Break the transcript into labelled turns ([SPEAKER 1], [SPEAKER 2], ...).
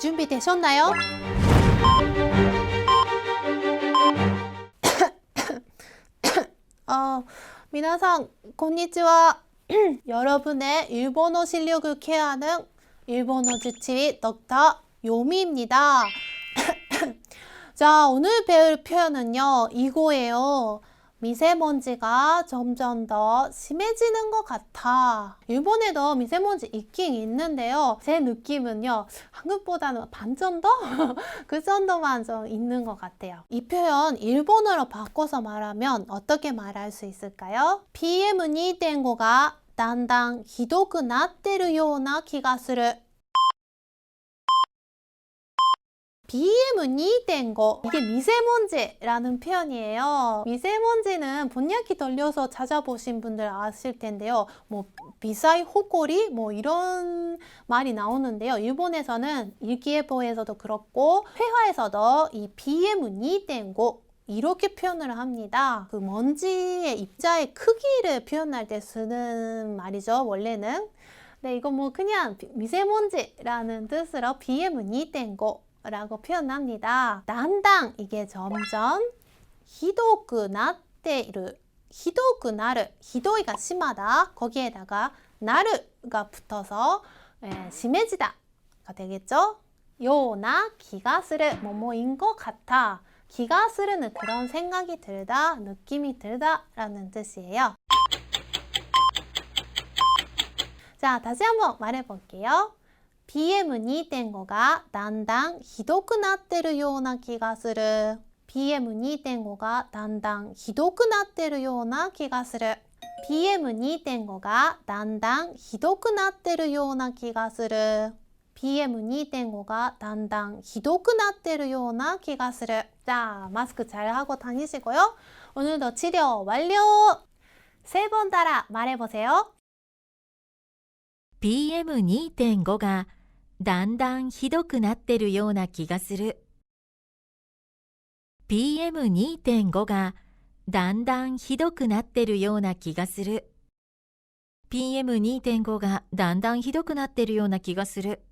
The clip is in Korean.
[SPEAKER 1] 준비되셨나요? 어, 미나상, konnichiwa. 여러분의 일본어 실력을 케어하는 일본어 주치의 덕터 요미입니다. 자, 오늘 배울 표현은요, 이거예요. 미세먼지가 점점 더 심해지는 것 같아. 일본에도 미세먼지 있긴 있는데요. 제 느낌은요. 한국보다는 반 정도? 그 정도만 좀 있는 것 같아요. 이 표현 일본어로 바꿔서 말하면 어떻게 말할 수 있을까요? PM2.5가 단단 히도그 나테르 요나 기가 스르 비문이된거 이게 미세먼지라는 표현이에요. 미세먼지는 번역기 돌려서 찾아보신 분들 아실 텐데요. 뭐 비사이 호꼬리 뭐 이런 말이 나오는데요. 일본에서는 일기예보에서도 그렇고 회화에서도 이 비문이된거 이렇게 표현을 합니다. 그 먼지의 입자의 크기를 표현할 때 쓰는 말이죠. 원래는. 네, 이거 뭐 그냥 미세먼지라는 뜻으로 비문이된거 라고 표현합니다. 난당 이게 점점 히도크 나테이르 히도크 나르 히도이가 심하다 거기에다가 나르가 붙어서 예, 심해지다가 되겠죠? 요나 기가 스르 뭐뭐인 것 같아 기가 스르는 그런 생각이 들다 느낌이 들다 라는 뜻이에요. 자 다시 한번 말해 볼게요. PM2.5がだんだんひどくなってるような気がする。PM2.5 がだんだんひどくなってるような気がする。PM2.5 がだんだんひどくなってるような気がする。PM2.5 がだんだんひどくなってるような気がする。 자, 마스크 잘 하고 다니시고요. 오늘도 치료 완료! 세 번 따라 말해보세요.
[SPEAKER 2] PM2.5 が だんだんひどくなってるような気がする。PM2.5 がだんだんひどくなってるような気がする。PM2.5 がだんだんひどくなってるような気がする。